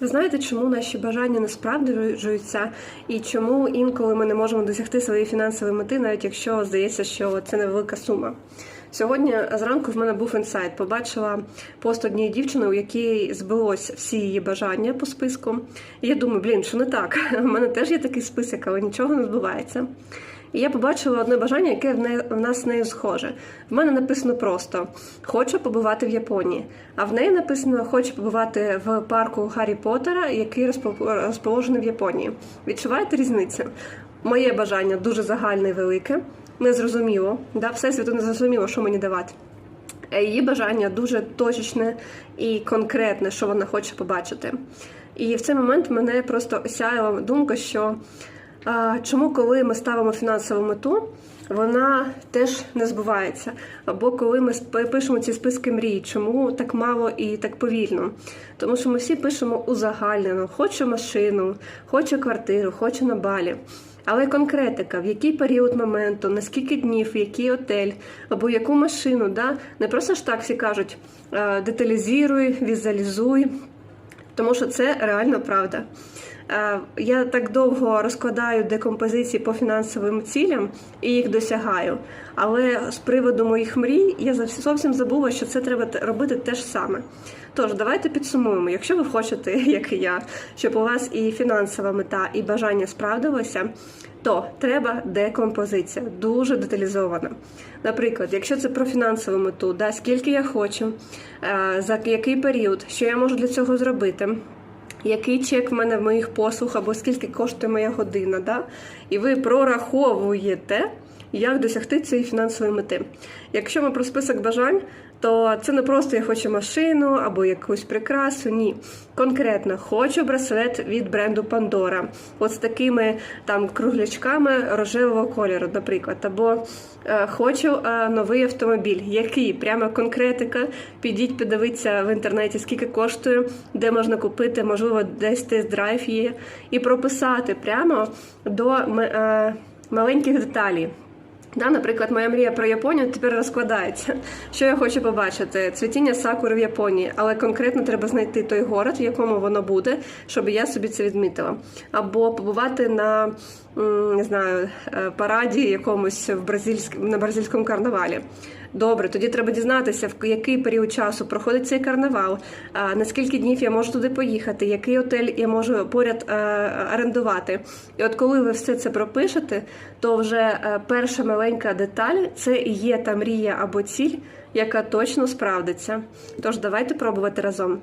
Ви знаєте, чому наші бажання не справджуються, і чому інколи ми не можемо досягти своєї фінансової мети, навіть якщо здається, що це невелика сума. Сьогодні зранку в мене був інсайт. Побачила пост однієї дівчини, у якій збилось всі її бажання по списку. І я думаю, блін, що не так? У мене теж є такий список, але нічого не збувається. І я побачила одне бажання, яке в, не, в нас з нею схоже. В мене написано просто хочу побувати в Японії. А в неї написано хочу побувати в парку Гаррі Поттера, який розпо- розположений в Японії. Відчуваєте різницю? Моє бажання дуже загальне і велике, незрозуміло. Да? Всесвіту не зрозуміло, що мені давати. Її бажання дуже точечне і конкретне, що вона хоче побачити. І в цей момент мене просто осяяла думка, що чому, коли ми ставимо фінансову мету, вона теж не збувається. Або коли ми пишемо ці списки мрій, чому так мало і так повільно? Тому що ми всі пишемо узагальнено: хочу машину, хочу квартиру, хочу на балі. Але конкретика, в який період моменту, на скільки днів, в який отель, або яку машину, да? не просто ж так всі кажуть, деталізуй, візуалізуй, тому що це реально правда. Е, Я так довго розкладаю декомпозиції по фінансовим цілям і їх досягаю. Але з приводу моїх мрій я зовсім- забула, що це треба робити те ж саме. Тож, давайте підсумуємо. Якщо ви хочете, як і я, щоб у вас і фінансова мета, і бажання справдилося, то треба декомпозиція, дуже деталізована. Наприклад, якщо це про фінансову мету, да, скільки я хочу, е, за який період, що я можу для цього зробити. Який чек в мене в моїх послуг, або скільки коштує моя година, да? і ви прораховуєте, як досягти цієї фінансової мети. Якщо ми про список бажань, то це не просто я хочу машину або якусь прикрасу. Ні. Конкретно хочу браслет від бренду Pandora. От з такими там круглячками рожевого кольору, наприклад. Або е, хочу е, новий автомобіль. Який? Прямо конкретика. Підіть, подивіться в інтернеті, скільки коштує, де можна купити, можливо, десь тест-драйв є. І прописати прямо до е, маленьких деталей. Да, наприклад, моя мрія про Японію тепер розкладається. Що я хочу побачити? Цвітіння сакури в Японії, але конкретно треба знайти той город, в якому воно буде, щоб я собі це відмітила. Або побувати на не знаю, е, параді якомусь в бразильськ... на бразильському карнавалі. Добре, тоді треба дізнатися, в який період часу проходить цей карнавал, на скільки днів я можу туди поїхати, який отель я можу поряд е, орендувати. І от коли ви все це пропишете, то вже е, перша маленька деталь це і є та мрія або ціль, яка точно справдиться. Тож давайте пробувати разом.